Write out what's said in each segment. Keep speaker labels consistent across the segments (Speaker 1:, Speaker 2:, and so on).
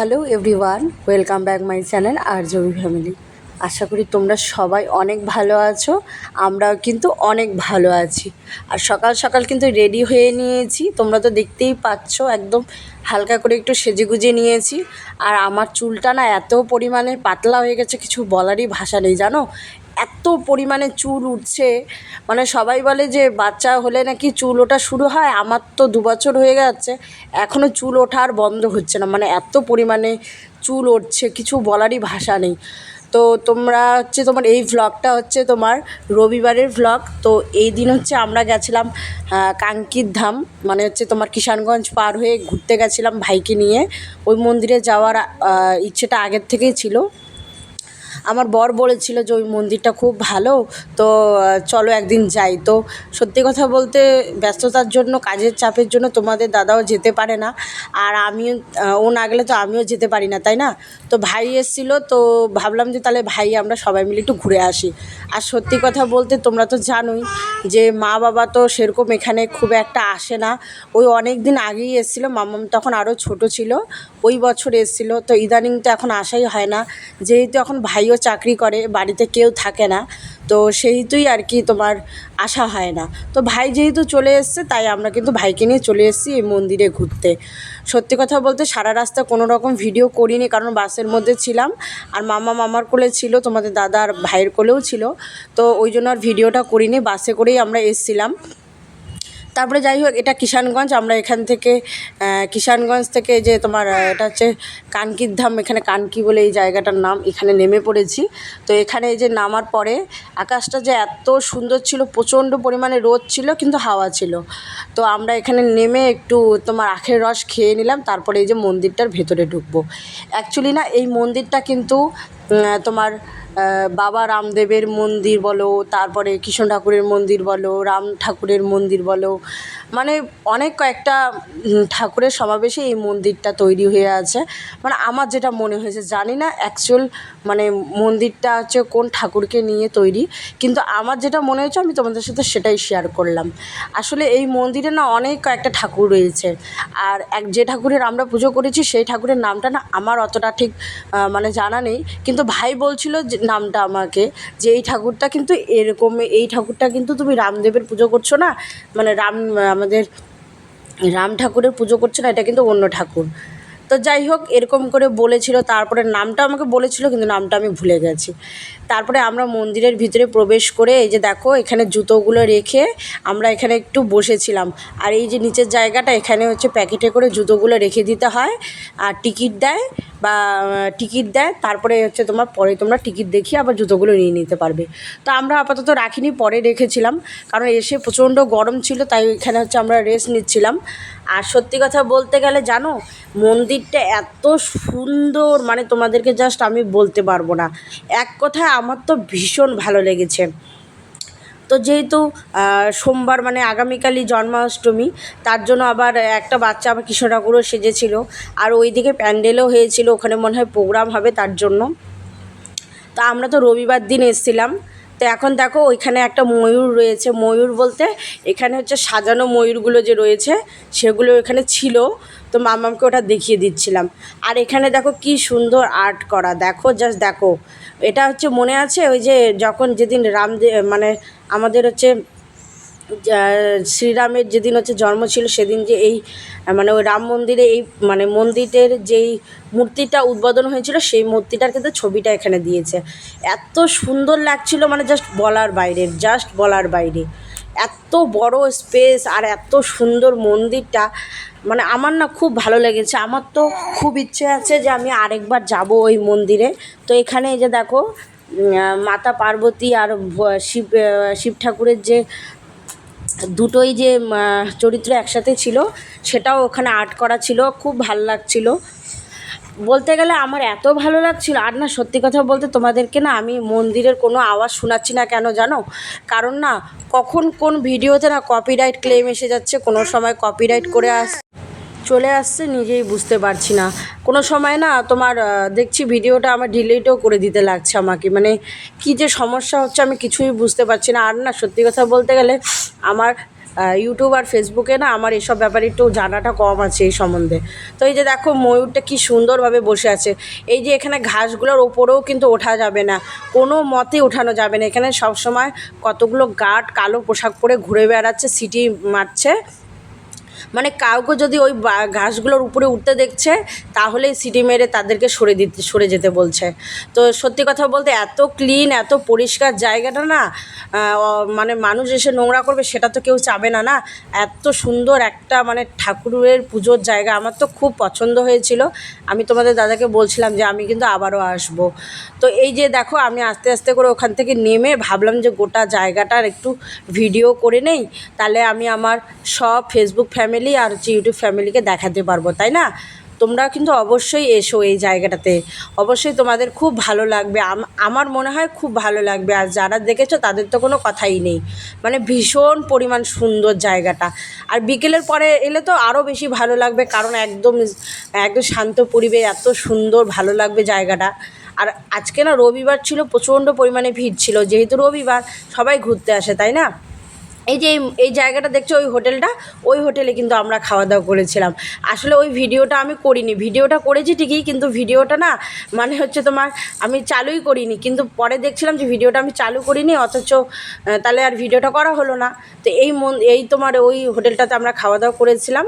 Speaker 1: Hello everyone, welcome back my channel আর জবি family. আশা করি তোমরা সবাই অনেক ভালো আছো, আমরাও কিন্তু অনেক ভালো আছি। আর সকাল সকাল কিন্তু রেডি হয়ে নিয়েছি, তোমরা তো দেখতেই পাচ্ছ একদম হালকা করে একটু সেজে গুজে নিয়েছি। আর আমার চুলটা না এত পরিমাণে পাতলা হয়ে গেছে, কিছু বলারই ভাষা নেই, জানো? এত পরিমাণে চুল উঠছে। মানে সবাই বলে যে বাচ্চা হলে নাকি চুল ওঠা শুরু হয়। আমার তো দু বছর হয়ে গেছে। এখনও চুল ওঠা আর বন্ধ হচ্ছে না। মানে এত পরিমাণে চুল উঠছে, কিছু বলারই ভাষা নেই। তো তোমরা হচ্ছে তোমার এই ভ্লগটা হচ্ছে তোমার রবিবারের ভ্লগ তো এই দিন হচ্ছে আমরা গেছিলাম কাঙ্কির ধাম। মানে হচ্ছে তোমার কিষানগঞ্জ পার হয়ে ঘুরতে গেছিলাম ভাইকে নিয়ে। ওই মন্দিরে যাওয়ার ইচ্ছেটা আগের থেকেই ছিল। আমার বর বলেছিল যে ওই মন্দিরটা খুব ভালো, তো চলো একদিন যাই। তো সত্যি কথা বলতে ব্যস্ততার জন্য, কাজের চাপের জন্য তোমাদের দাদাও যেতে পারে না। আর আমিও ও না গেলে তো আমিও যেতে পারি না, তাই না? তো ভাই এসেছিল, তো ভাবলাম যে তাহলে ভাই আমরা সবাই মিলে একটু ঘুরে আসি। আর সত্যি কথা বলতে তোমরা তো জানোই যে মা বাবা তো সেরকম এখানে খুব একটা আসে না। ওই অনেক দিন আগেই এসেছিল, মামাম তখন আরও ছোট ছিল, ওই বছর এসেছিল। তো ইদানিং তো এখন আসাই হয় না। যেহেতু এখন ভাইও চাকরি করে, বাড়িতে কেউ থাকে না। তো সেইতুই আর কি তোমার আসা হয় না। তো ভাই যেহেতু চলে এসছে, তাই আমরা কিন্তু ভাইকে নিয়ে চলে এসেছি এই মন্দিরে ঘুরতে। সত্যি কথা বলতে সারা রাস্তা কোনো রকম ভিডিও করিনি, কারণ বাসের মধ্যে ছিলাম। আর মামা মামার কোলে ছিল, তোমাদের দাদা আর ভাইয়ের কোলেও ছিল। তো ওই জন্য আর ভিডিওটা করিনি, বাসে করেই আমরা এসছিলাম। তারপরে যাই হোক, এটা কিষানগঞ্জ, আমরা এখান থেকে কিষানগঞ্জ থেকে যে তোমার এটা হচ্ছে কানকির ধাম এখানে কানকি বলে এই জায়গাটার নাম, এখানে নেমে পড়েছি। তো এখানে এই যে নামার পরে আকাশটা যে এত সুন্দর ছিল, প্রচণ্ড পরিমাণে রোদ ছিল, কিন্তু হাওয়া ছিল। তো আমরা এখানে নেমে একটু তোমার আখের রস খেয়ে নিলাম, তারপরে এই যে মন্দিরটার ভেতরে ঢুকবো। অ্যাকচুয়ালি না, এই মন্দিরটা কিন্তু তোমার বাবা রামদেবের মন্দির বলো তারপরে কৃষ্ণ ঠাকুরের মন্দির বলো রাম ঠাকুরের মন্দির বলো মানে অনেক কয়েকটা ঠাকুরের সমাবেশে এই মন্দিরটা তৈরি হয়ে আছে। মানে আমার যেটা মনে হয়েছে, জানি না অ্যাকচুয়াল মানে মন্দিরটা হচ্ছে কোন ঠাকুরকে নিয়ে তৈরি, কিন্তু আমার যেটা মনে হয়েছে, আমি তোমাদের সাথে সেটাই শেয়ার করলাম। আসলে এই মন্দিরে না অনেক কয়েকটা ঠাকুর রয়েছে, আর এক যে ঠাকুরের আমরা পুজো করেছি, সেই ঠাকুরের নামটা না আমার অতটা ঠিক মানে জানা নেই। কিন্তু ভাই বলছিল যে, নামটা আমাকে, যে এই ঠাকুরটা কিন্তু এরকম, এই ঠাকুরটা কিন্তু তুমি রামদেবের পুজো করছ না মানে রাম আমাদের রাম ঠাকুরের পুজো করছে না এটা কিন্তু অন্য ঠাকুর। তো যাই হোক, এরকম করে বলেছিল, তারপরে নামটা আমাকে বলেছিল, কিন্তু নামটা আমি ভুলে গেছি। তারপরে আমরা মন্দিরের ভিতরে প্রবেশ করে, এই যে দেখো, এখানে জুতোগুলো রেখে আমরা এখানে একটু বসেছিলাম। আর এই যে নিচের জায়গাটা, এখানে হচ্ছে প্যাকেটে করে জুতোগুলো রেখে দিতে হয়, আর টিকিট দেয় বা টিকিট দেয়, তারপরে হচ্ছে তোমার পরে তোমরা টিকিট দেখিয়ে আবার জুতোগুলো নিয়ে নিতে পারবে। তো আমরা আপাতত রাখিনি, পরে রেখেছিলাম, কারণ এসে প্রচণ্ড গরম ছিল, তাই এখানে হচ্ছে আমরা রেস্ট নিচ্ছিলাম। আর সত্যি কথা বলতে গেলে, জানো মন্দিরটা এত সুন্দর মানে তোমাদেরকে জাস্ট আমি বলতে পারব না। এক কথায় আমার তো ভীষণ ভালো লেগেছে। তো যেহেতু সোমবার মানে আগামীকালই জন্মাষ্টমী, তার জন্য আবার একটা বাচ্চা আবার কৃষ্ণ ঠাকুরও সেজেছিল। আর ওইদিকে প্যান্ডেলও হয়েছিল, ওখানে মনে হয় প্রোগ্রাম হবে তার জন্য। তা আমরা তো রবিবার দিন এসেছিলাম। তো এখন দেখো ওইখানে একটা ময়ূর রয়েছে। ময়ূর বলতে এখানে হচ্ছে সাজানো ময়ূরগুলো যে রয়েছে, সেগুলো এখানে ছিল। তো মামামকে ওটা দেখিয়ে দিচ্ছিলাম। আর এখানে দেখো কি সুন্দর আর্ট করা। দেখো জাস্ট দেখো। এটা হচ্ছে মনে আছে ওই যে যখন যেদিন রামদেব মানে আমাদের হচ্ছে শ্রীরামের যেদিন হচ্ছে জন্ম ছিল, সেদিন যে এই মানে ওই রাম মন্দিরে এই মানে মন্দিরের যেই মূর্তিটা উদ্বোধন হয়েছিল, সেই মূর্তিটার কিন্তু ছবিটা এখানে দিয়েছে। এত সুন্দর লাগছিল মানে জাস্ট বলার বাইরে জাস্ট বলার বাইরে। এত বড় স্পেস আর এত সুন্দর মন্দিরটা মানে আমার না খুব ভালো লেগেছে। আমার তো খুব ইচ্ছে আছে যে আমি আরেকবার যাব ওই মন্দিরে। তো এখানে এই যে দেখো মাতা পার্বতী আর শিব শিব ঠাকুরের যে দুটোই যে চরিত্র একসাথে ছিল, সেটাও ওখানে আর্ট করা ছিল, খুব ভালো লাগছিল। বলতে গেলে আমার এত ভালো লাগছিল, আর না, সত্যি কথা বলতে তোমাদেরকে না, আমি মন্দিরের কোনো আওয়াজ শোনাচ্ছি না কেন জানো? কারণ না, কখন কোন ভিডিওতে না কপিরাইট ক্লেম এসে যাচ্ছে, কোনো সময় কপিরাইট করে আস চলে আসছে, নিজেই বুঝতে পারছি না। কোনো সময় না তোমার দেখছি ভিডিওটা আমার ডিলিটও করে দিতে লাগছে আমাকে। মানে কি যে সমস্যা হচ্ছে আমি কিছুই বুঝতে পারছি না। আর না, সত্যি কথা বলতে গেলে আমার ইউটিউব আর ফেসবুকে না আমার এসব ব্যাপারে একটু জানাটা কম আছে এই সম্বন্ধে। তো এই যে দেখো, ময়ূরটা কি সুন্দরভাবে বসে আছে। এই যে এখানে ঘাসগুলোর ওপরেও কিন্তু ওঠা যাবে না। কোনো মতে ওঠানো যাবে না। এখানে সবসময় কতগুলো গার্ড কালো পোশাক পরে ঘুরে বেড়াচ্ছে সিটি মারছে। মানে কাউকে যদি ওই ঘাসগুলোর উপরে উঠতে দেখছে, তাহলেই সিটি মেরে তাদেরকে সরে দিতে, সরে যেতে বলছে। তো সত্যি কথা বলতে এত ক্লিন এত পরিষ্কার জায়গাটা না মানে মানুষ এসে নোংরা করবে, সেটা তো কেউ চাবে না না? এত সুন্দর একটা মানে ঠাকুরের পুজোর জায়গা, আমার তো খুব পছন্দ হয়েছিল। আমি তোমাদের দাদাকে বলছিলাম যে আমি কিন্তু আবারও আসব। তো এই যে দেখো, আমি আস্তে আস্তে করে ওখান থেকে নেমে ভাবলাম যে গোটা জায়গাটার একটু ভিডিও করে নেই। তাহলে আমি আমার সব ফেসবুক ফ্যামিলি আর হচ্ছে ইউটিউব ফ্যামিলিকে দেখাতে পারব, তাই না? তোমরা কিন্তু অবশ্যই এসো এই জায়গাটাতে। অবশ্যই তোমাদের খুব ভালো লাগবে। আমার মনে হয় খুব ভালো লাগবে। আর যারা দেখেছ, তাদের তো কোনো কথাই নেই। মানে ভীষণ পরিমাণ সুন্দর জায়গাটা। আর বিকেলের পরে এলে তো আরও বেশি ভালো লাগবে, কারণ একদম একদম শান্ত পরিবেশ, এত সুন্দর, ভালো লাগবে জায়গাটা। আর আজকে না রবিবার ছিল, প্রচণ্ড পরিমাণে ভিড় ছিল। যেহেতু রবিবার, সবাই ঘুরতে আসে, তাই না? এই যে এই- জায়গাটা দেখছ, ওই হোটেলটা, ওই হোটেলে কিন্তু আমরা খাওয়া দাওয়া করেছিলাম। আসলে ওই ভিডিওটা আমি করিনি। ভিডিওটা করেছি ঠিকই, কিন্তু ভিডিওটা না মানে হচ্ছে তোমার আমি চালুই করিনি। কিন্তু পরে দেখছিলাম যে ভিডিওটা আমি চালু করিনি, অথচ তাহলে আর ভিডিওটা করা হলো না। তো এই মন, এই তোমার ওই হোটেলটাতে আমরা খাওয়া দাওয়া করেছিলাম।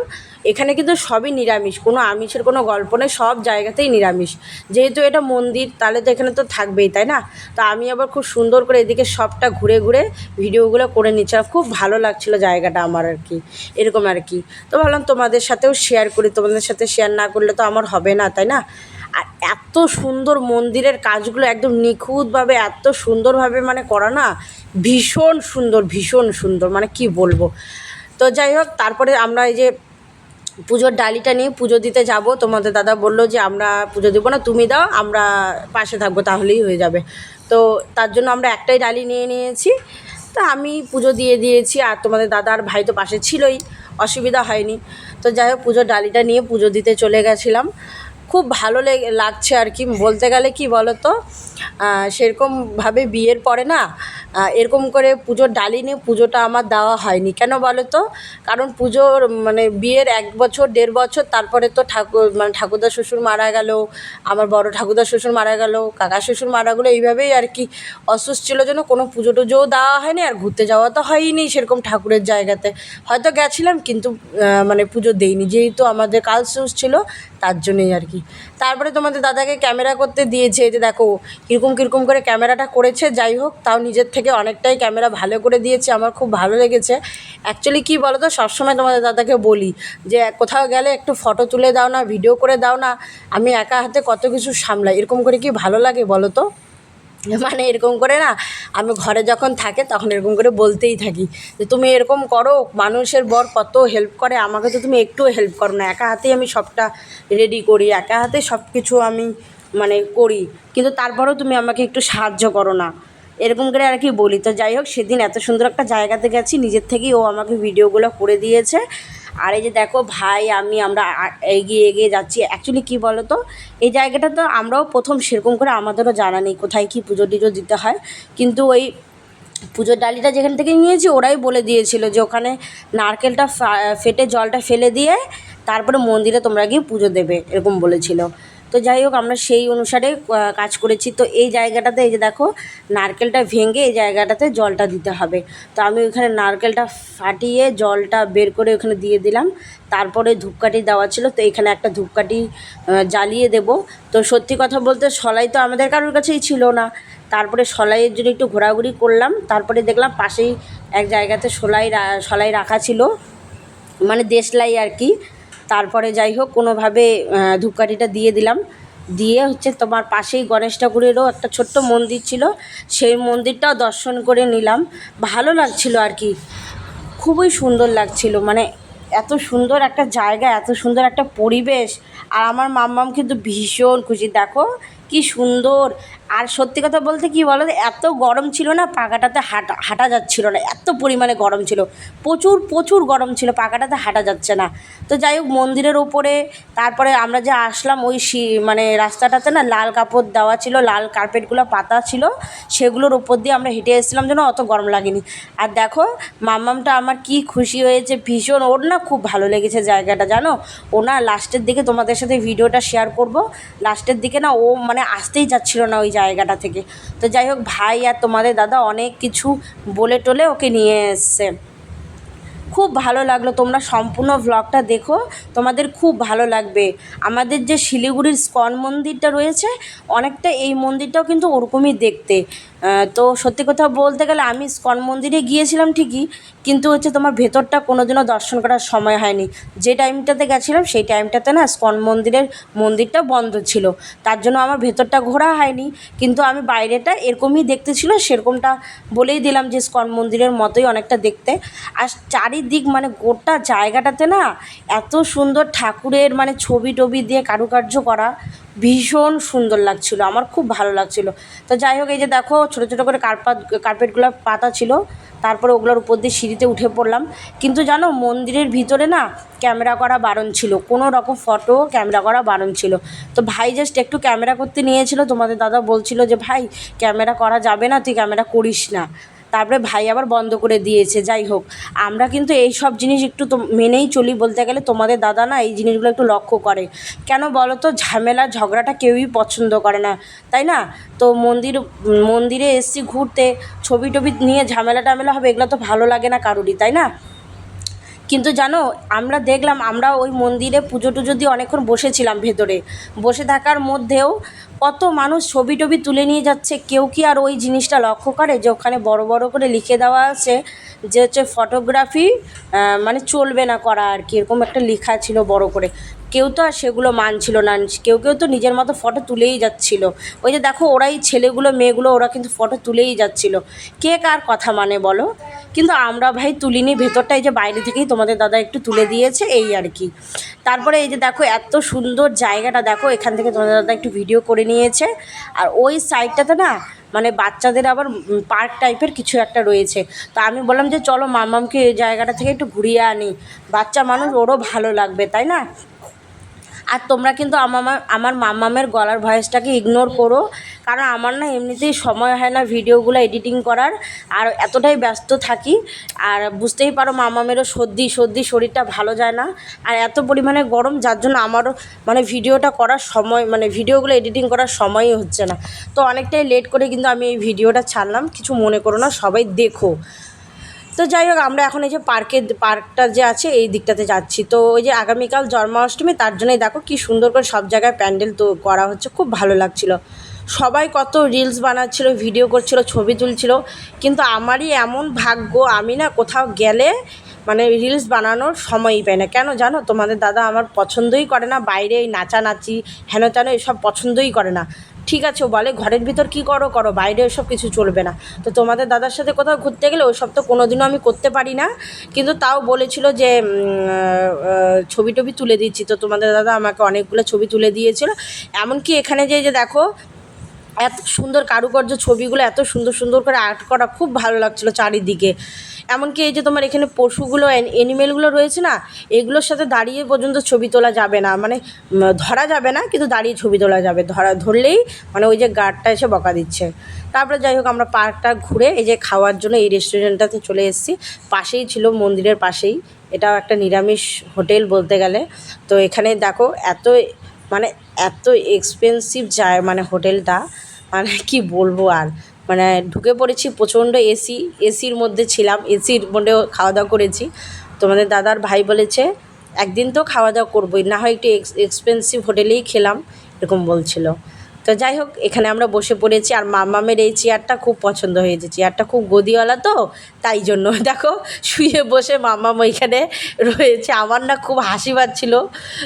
Speaker 1: এখানে কিন্তু সবই নিরামিষ, কোনো আমিষের কোনো গল্প নেই, সব জায়গাতেই নিরামিষ। যেহেতু এটা মন্দির, তাহলে তো এখানে তো থাকবেই, তাই না? তো আমি আবার খুব সুন্দর করে এদিকে সবটা ঘুরে ঘুরে ভিডিওগুলো করে নিচ্ছিলাম খুব ভালো লাগছিল জায়গাটা আমার আর কি, এরকম আর কি। তো ভাবলাম তোমাদের সাথেও শেয়ার করি, তোমাদের সাথে শেয়ার না করলে তো আমার হবে না, তাই না? আর এত সুন্দর মন্দিরের কাজগুলো একদম নিখুঁতভাবে, এত সুন্দরভাবে মানে করা না, ভীষণ সুন্দর ভীষণ সুন্দর মানে কি বলব? তো যাই হোক, তারপরে আমরা এই যে পুজোর ডালিটা নিয়ে পুজো দিতে যাব। তোমাদের দাদা বলল যে, আমরা পুজো দেবো না, তুমি দাও, আমরা পাশে থাকব, তাহলেই হয়ে যাবে। তো তার জন্য আমরা একটাই ডালি নিয়ে নিয়েছি। তো আমি পুজো দিয়ে দিয়েছি, আর তোমাদের দাদা আর ভাই তো পাশে ছিলই, অসুবিধা হয়নি। তো যাই হোক, পুজোর ডালিটা নিয়ে পুজো দিতে চলে গেছিলাম। খুব ভালো লেগে লাগছে আর কি। বলতে গেলে কি বলো তো আহ, সেরকমভাবে বিয়ের পরে না এরকম করে পুজোর ডালি নিয়ে পুজোটা আমার দেওয়া হয়নি। কেন বলো তো কারণ পুজোর মানে বিয়ের এক বছর দেড় বছর তারপরে তো ঠাকুর মানে ঠাকুরদা শ্বশুর মারা গেল আমার বড় ঠাকুরদা শ্বশুর মারা গেল কাকা শ্বশুর মারা গেলো এইভাবেই আর কি অসুস্থ ছিল যেন কোনো পুজো টুজোও দেওয়া হয়নি আর ঘুরতে যাওয়া তো হয়নি সেরকম ঠাকুরের জায়গাতে। হয়তো গেছিলাম কিন্তু মানে পুজো দেইনি। যেহেতু আমাদের কাল ছিল তার জন্যই আর কি তারপরে তোমাদের দাদাকে ক্যামেরা করতে দিয়েছে যে দেখো, কীরকম কীরকম করে ক্যামেরাটা করেছে, যাই হোক, তাও নিজের থেকে অনেকটাই ক্যামেরা ভালো করে দিয়েছে, আমার খুব ভালো লেগেছে। অ্যাকচুয়ালি কী বলো তো সবসময় তোমাদের দাদাকে বলি যে, কোথাও গেলে একটু ফটো তুলে দাও না ভিডিও করে দাও না, আমি একা হাতে কত কিছু সামলাই, এরকম করে কি ভালো লাগে বলো তো? মানে এরকম করে না, আমি ঘরে যখন থাকে তখন এরকম করে বলতেই থাকি যে, তুমি এরকম করো, মানুষের বর কত হেল্প করে, আমাকে তো তুমি একটুও হেল্প করো না। একা হাতেই আমি সবটা রেডি করি, একা হাতে সব কিছু আমি মানে করি। কিন্তু তারপরেও তুমি আমাকে একটু সাহায্য করো না। এরকম করে আর কি বলি। তো যাই হোক, সেদিন এত সুন্দর একটা জায়গাতে গেছি, নিজের থেকেই ও আমাকে ভিডিওগুলো করে দিয়েছে। আর এই যে দেখো, ভাই, আমি, আমরা এগিয়ে এগিয়ে যাচ্ছি। অ্যাকচুয়ালি কী বলো তো এই জায়গাটা তো আমরাও প্রথম সেরকম করে আমাদেরও জানা নেই কোথায় কী পুজো টুজো দিতে হয়। কিন্তু ওই পুজোর ডালিটা যেখান থেকে নিয়েছি, ওরাই বলে দিয়েছিল যে ওখানে নারকেলটা ফেটে জলটা ফেলে দিয়ে তারপরে মন্দিরে তোমরা গিয়ে পুজো দেবে, এরকম বলেছিল। তো যাই হোক, আমরা সেই অনুসারে কাজ করেছি। তো এই জায়গাটাতে এই যে দেখো, নারকেলটা ভেঙে এই জায়গাটাতে জলটা দিতে হবে। তো আমি ওখানে নারকেলটা ফাটিয়ে জলটা বের করে ওখানে দিয়ে দিলাম। তারপরে ধূপকাঠি দেওয়া ছিল, তো এখানে একটা ধূপকাঠি জ্বালিয়ে দেব। তো সত্যি কথা বলতে সলাই তো আমাদের কারোর কাছেই ছিল না। তারপরে সলাইয়ের জন্য একটু ঘোরাঘুরি করলাম। তারপরে দেখলাম পাশেই এক জায়গাতে সলাই সলাই রাখা ছিল। মানে দেশলাই আর কি। তারপরে যাই হোক, কোনোভাবে ধূপকাঠিটা দিয়ে দিলাম। দিয়ে হচ্ছে তোমার পাশেই গণেশ ঠাকুরেরও একটা ছোট্ট মন্দির ছিল। সেই মন্দিরটাও দর্শন করে নিলাম। ভালো লাগছিল আর কি। খুবই সুন্দর লাগছিল। মানে এত সুন্দর একটা জায়গা, এত সুন্দর একটা পরিবেশ। আর আমার মাম্মাম কিন্তু ভীষণ খুশি। দেখো কি সুন্দর আর সত্যি কথা বলতে কি বলো এত গরম ছিল না পাকাটাতে হাঁটা হাঁটা যাচ্ছিল না, এত পরিমাণে গরম ছিল, প্রচুর প্রচুর গরম ছিল পাকাটাতে হাঁটা যাচ্ছে না। তো যাই হোক, মন্দিরের ওপরে, তারপরে আমরা যে আসলাম, ওই মানে রাস্তাটাতে না লাল কাপড় দেওয়া ছিল, লাল কার্পেটগুলো পাতা ছিল, সেগুলোর ওপর দিয়ে আমরা হেঁটে এসেছিলাম যেন অত গরম লাগেনি। আর দেখো, মাম্মামটা আমার কি খুশি হয়েছে, ভীষণ, ওর না খুব ভালো লেগেছে জায়গাটা, জানো? ও না লাস্টের দিকে তোমাদের সাথে ভিডিওটা শেয়ার করব, লাস্টের দিকে না ও মানে আসতেই যাচ্ছিল না ওই জায়গাটা থেকে। তো যাই হোক, ভাই আর তোমাদের দাদা অনেক কিছু বলে টোলে ওকে নিয়ে এসছে। খুব ভালো লাগল। তোমরা সম্পূর্ণ ভ্লগটা দেখো, তোমাদের খুব ভালো লাগবে। আমাদের যে শিলিগুড়ির স্কন মন্দিরটা রয়েছে, অনেকটা এই মন্দিরটাও কিন্তু ওরকমই দেখতে। তো সত্যি কথা বলতে গেলে আমি স্কন মন্দিরে গিয়েছিলাম ঠিকই, কিন্তু হচ্ছে তোমার ভেতরটা কোনোদিনও দর্শন করার সময় হয়নি। যে টাইমটাতে গেছিলাম সেই টাইমটাতে না স্কন মন্দিরের মন্দিরটা বন্ধ ছিল। তার জন্য আমার ভেতরটা ঘোরা হয়নি, কিন্তু আমি বাইরেটা এরকমই দেখতে ছিল, সেরকমটা বলেই দিলাম যে স্কন মন্দিরের মতোই অনেকটা দেখতে। আর চারিদিক মানে গোটা জায়গাটাতে না এত সুন্দর ঠাকুরের মানে ছবি টবি দিয়ে কারুকার্য করা ভীষণ সুন্দর লাগছিল, আমার খুব ভালো লাগছিল। তো যাই হোক, এই যে দেখো, ছোটো ছোটো করে কার্পাত কার্পেটগুলো পাতা ছিল, তারপরে ওগুলোর উপর দিয়ে সিঁড়িতে উঠে পড়লাম। কিন্তু জানো, মন্দিরের ভিতরে না, ক্যামেরা করা বারণ ছিল, কোনো রকম ফটো, ক্যামেরা করা বারণ ছিল। তো ভাই জাস্ট একটু ক্যামেরা করতে নিয়েছিল, তোমাদের দাদা বলছিল যে, ভাই, ক্যামেরা করা যাবে না, তুই ক্যামেরা করিস না। তারপরে ভাই আবার বন্ধ করে দিয়েছে, যাই হোক। আমরা কিন্তু এই সব জিনিস একটু তো মেনেই চলি বলতে গেলে, তোমাদের দাদা না এই জিনিসগুলো একটু লক্ষ্য করে। কেন বলো তো, ঝামেলা, ঝগড়াটা কেউই পছন্দ করে না, তাই না? তো মন্দির, মন্দিরে এসছি ঘুরতে, ছবি টবি নিয়ে ঝামেলা টামেলা হবে, এগুলো তো ভালো লাগে না কারোরই, তাই না? কিন্তু জানো, আমরা দেখলাম আমরা ওই মন্দিরে পুজো টুজো দিয়ে অনেকক্ষণ বসেছিলাম ভেতরে। বসে থাকার মধ্যেও কত মানুষ ছবি টবি তুলে নিয়ে যাচ্ছে, কেউ কি আর ওই জিনিসটা লক্ষ্য করে? যে ওখানে বড় বড় করে লিখে দেওয়া আছে যে হচ্ছে ফটোগ্রাফি মানে চলবে না করা আর কি, এরকম একটা লেখা ছিল বড় করে। কেউ তো আর সেগুলো মানছিল না, কেউ কেউ তো নিজের মতো ফটো তুলেই যাচ্ছিল। ওই যে দেখো, ওরাই ছেলেগুলো, মেয়েগুলো, ওরা কিন্তু ফটো তুলেই যাচ্ছিল। কে কার কথা মানে বলো? কিন্তু আমরা ভাই তুলিনি, ভেতরটা এই যে বাইরে থেকেই তোমাদের দাদা একটু তুলে দিয়েছে, এই আর কি। তারপরে এই যে দেখো, এত সুন্দর জায়গাটা দেখো, এখান থেকে তোমাদের দাদা একটু ভিডিও করে নিয়েছে। আর ওই সাইডটাতে না মানে বাচ্চাদের আবার পার্ক টাইপের কিছু একটা রয়েছে। তো আমি বললাম যে, চলো মামামকে এই জায়গাটা থেকে একটু ঘুরিয়ে আনি। বাচ্চা মানুষ ওরও ভালো লাগবে, তাই না? আর তোমরা কিন্তু আমার আমার মামামের গলার ভয়েসটাকে ইগনোর করো। কারণ আমার না এমনিতেই সময় হয় না ভিডিওগুলো এডিটিং করার, আর এতটাই ব্যস্ত থাকি। আর বুঝতেই পারো মামামেরও সর্দি সর্দি শরীরটা ভালো যায় না। আর এত পরিমাণে গরম, যার জন্য আমারও মানে ভিডিওটা করার সময় মানে ভিডিওগুলো এডিটিং করার সময়ই হচ্ছে না। তো অনেকটাই লেট করে কিন্তু আমি এই ভিডিওটা ছাড়লাম। কিছু মনে করো না, সবাই দেখো। তো যাই হোক, আমরা এখন এই যে পার্কে পার্কটা যে আছে, এই দিকটাতে যাচ্ছি। তো ওই যে আগামীকাল জন্মাষ্টমী, তার জন্যই দেখো কি সুন্দর করে সব জায়গায় প্যান্ডেল তো করা হচ্ছে, খুব ভালো লাগছিল। সবাই কত রিলস বানাচ্ছিল ভিডিও করছিল, ছবি তুলছিল, কিন্তু আমারই এমন ভাগ্য, আমি না কোথাও গেলে মানে রিলস বানানোর সময়ই পাই না। কেন জানো? তোমাদের দাদা আমার পছন্দই করে না, বাইরে এই নাচানাচি হেন তেন এসব পছন্দই করে না। ঠিক আছে বলে, ঘরের ভিতর কি করো করো, বাইরে এসব কিছু চলবে না। তো তোমাদের দাদার সাথে কোথাও ঘুরতে গেলে ওইসব তো কোনোদিনও আমি করতে পারি না। কিন্তু তাও বলেছিল যে ছবি টবি তুলে দিচ্ছি। তো তোমাদের দাদা আমাকে অনেকগুলো ছবি তুলে দিয়েছিল। এমনকি এখানে যে যে দেখো, এত সুন্দর কারুকার্য ছবিগুলো, এত সুন্দর সুন্দর করে আর্ট করা খুব ভালো লাগছিল চারিদিকে। এমনকি এই যে তোমার এখানে পশুগুলো অ্যানিমেলগুলো রয়েছে না, এগুলোর সাথে দাঁড়িয়ে পর্যন্ত ছবি তোলা যাবে না। মানে ধরা যাবে না, কিন্তু দাঁড়িয়ে ছবি তোলা যাবে। ধরা, ধরলেই মানে ওই যে গার্ডটা এসে বকা দিচ্ছে। তারপরে যাই হোক, আমরা পার্কটা ঘুরে এই যে খাওয়ার জন্য এই রেস্টুরেন্টটাতে চলে এসেছি। পাশেই ছিল মন্দিরের পাশেই। এটাও একটা নিরামিষ হোটেল বলতে গেলে। তো এখানে দেখো, এত মানে এত এক্সপেন্সিভ যায় মানে হোটেলটা। মানে কি বলব আর? মানে ঢুকে পড়েছি, প্রচণ্ড এসি এসির মধ্যে ছিলাম এসির মধ্যেও খাওয়া দাওয়া করেছি। তোমাদের দাদার ভাই বলেছে, একদিন তো খাওয়া দাওয়া করবোই, না হয় একটু এক্স এক্সপেন্সিভ হোটেলেই খেলাম, এরকম বলছিল। তো যাই হোক, এখানে আমরা বসে পড়েছি আর মামামের এই চেয়ারটা খুব পছন্দ হয়েছে। চেয়ারটা খুব গদিওয়ালা তো, তাই জন্য। দেখো, শুয়ে বসে মামাম ওইখানে রয়েছে। আমার না খুব হাসি পাচ্ছিল।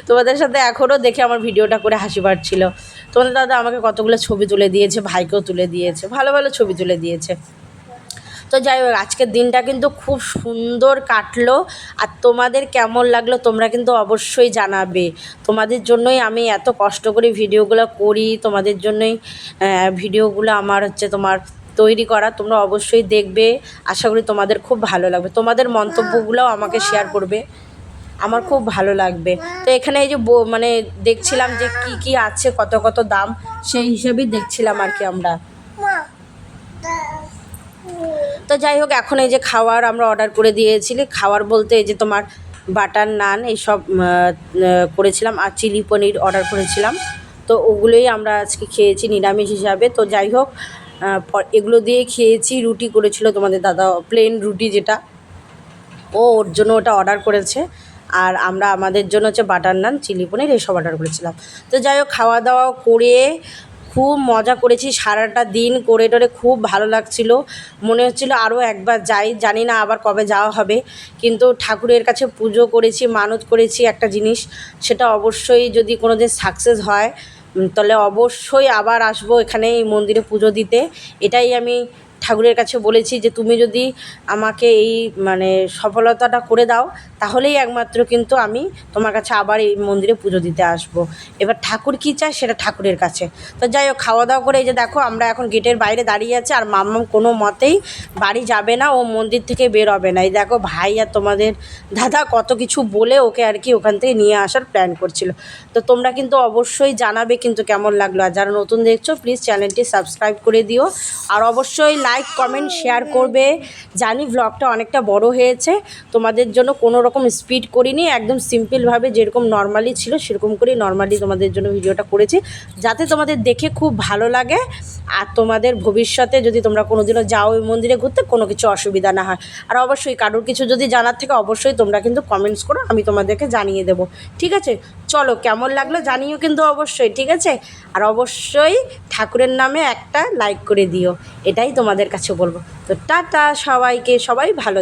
Speaker 1: তোমাদের সাথে এখনও দেখে আমার ভিডিওটা করে হাসি পাচ্ছিলো। তোমাদের দাদা আমাকে কতগুলো ছবি তুলে দিয়েছে, ভাইকেও তুলে দিয়েছে, ভালো ভালো ছবি তুলে দিয়েছে। তো যাই হোক, আজকের দিনটা কিন্তু খুব সুন্দর কাটলো আর তোমাদের কেমন লাগল তোমরা কিন্তু অবশ্যই জানাবে। তোমাদের জন্যই আমি এত কষ্ট করে ভিডিওগুলো করি, তোমাদের জন্যই ভিডিওগুলো আমার হচ্ছে তোমার তৈরি করা, তোমরা অবশ্যই দেখবে। আশা করি তোমাদের খুব ভালো লাগবে। তোমাদের মন্তব্যগুলোও আমাকে শেয়ার করবে। আমার খুব ভালো লাগবে। তো এখানে এই যে মানে দেখছিলাম যে কি কি আছে, কত কত দাম, সেই হিসেবেই দেখছিলাম আর কি আমরা। তো যাই হোক, এখন এই যে খাবার আমরা অর্ডার করে দিয়েছিলি। খাবার বলতে এই যে তোমার বাটার নান এইসব করেছিলাম আর চিলি পনির অর্ডার করেছিলাম। তো ওগুলোই আমরা আজকে খেয়েছি নিরামিষ হিসাবে। তো যাই হোক এগুলো দিয়ে খেয়েছি, রুটি করেছিল তোমাদের দাদা প্লেন রুটি যেটা। ও ওর জন্য ওটা অর্ডার করেছে। আর আমরা আমাদের জন্য হচ্ছে বাটার নান চিলি পনির, এসব অর্ডার করেছিলাম। তো যাই হোক, খাওয়া দাওয়া করে খুব মজা করেছি, সারাটা দিন করে টরে খুব ভালো লাগছিল। মনে হচ্ছিল আরও একবার যাই, জানি না আবার কবে যাওয়া হবে। কিন্তু ঠাকুরের কাছে পুজো করেছি, মানত করেছি একটা জিনিস, সেটা অবশ্যই যদি কোনো দিন সাকসেস হয় তাহলে অবশ্যই আবার আসব এখানে এই মন্দিরে পুজো দিতে। এটাই আমি ঠাকুরের কাছে বলেছি যে তুমি যদি আমাকে এই মানে সফলতাটা করে দাও, তাহলেই একমাত্র কিন্তু আমি তোমার কাছে আবার এই মন্দিরে পুজো দিতে আসব। এবার ঠাকুর কী চায় সেটা ঠাকুরের কাছে। তো যাই হোক খাওয়া দাওয়া করে এই যে দেখো, আমরা এখন গেটের বাইরে দাঁড়িয়ে আছি, আর মাম্মাম কোনো মতেই বাড়ি যাবে না, ও মন্দির থেকে বের হবে না। এই দেখো, ভাই আর তোমাদের দাদা কত কিছু বলে ওকে আর কি ওখান থেকে নিয়ে আসার প্ল্যান করছিল। তো তোমরা কিন্তু অবশ্যই জানাবে কিন্তু কেমন লাগল। আর যারা নতুন দেখছ প্লিজ চ্যানেলটি সাবস্ক্রাইব করে দিও। আর অবশ্যই লাইক কমেন্ট শেয়ার করবে। জানি ব্লগটা অনেকটা বড় হয়েছে। তোমাদের জন্য কোনো রকম স্পিড করিনি। একদম সিম্পলভাবে যেরকম নর্মালি ছিল, সেরকম করেই নর্মালি তোমাদের জন্য ভিডিওটা করেছি। যাতে তোমাদের দেখে খুব ভালো লাগে। আর তোমাদের ভবিষ্যতে যদি তোমরা কোনোদিনও যাও ওই মন্দিরে ঘুরতে, কোনো কিছু অসুবিধা না হয়। আর অবশ্যই কারোর কিছু যদি জানার থেকে, অবশ্যই তোমরা কিন্তু কমেন্টস করো, আমি তোমাদেরকে জানিয়ে দেবো। ঠিক আছে? চলো, কেমন লাগল জানিও কিন্তু অবশ্যই, ঠিক আছে? আর অবশ্যই ঠাকুরের নামে একটা লাইক করে দিও। এটাই তোমাদের কাছে বলব। তো টাটা সবাইকে সবাই ভালো